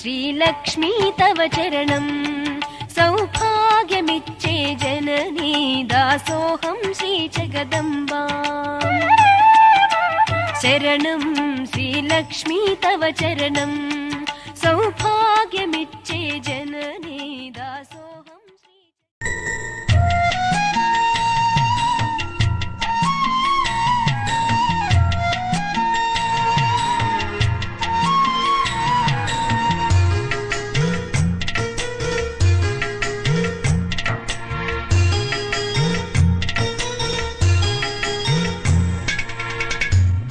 శ్రీలక్ష్మీ తవ చరణం. సౌభాగ్యమిచ్చే జననీ దాసోహం శ్రీ జగదంబా. శరణం శ్రీలక్ష్మీ తవ చరణం. సౌభాగ్యమిచ్చే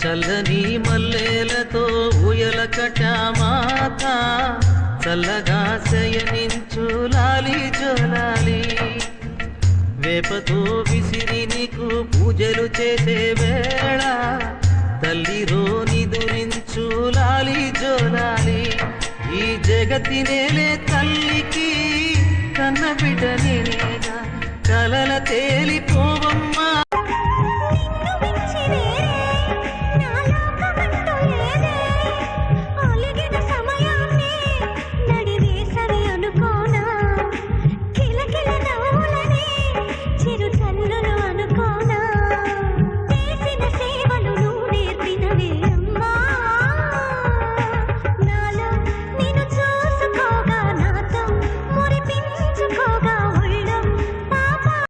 చల్లని మల్లెలతో ఉయల కటామాత చల్లగా శయనించు లాలి జోలాలి. వేపతో విసిరి నీకు పూజలు చేసే వేళ. తల్లిరో నిదురించు లాలి జోలాలి. ఈ జగతినేలే తల్లికి కన్న బిడ్డ నేనేగా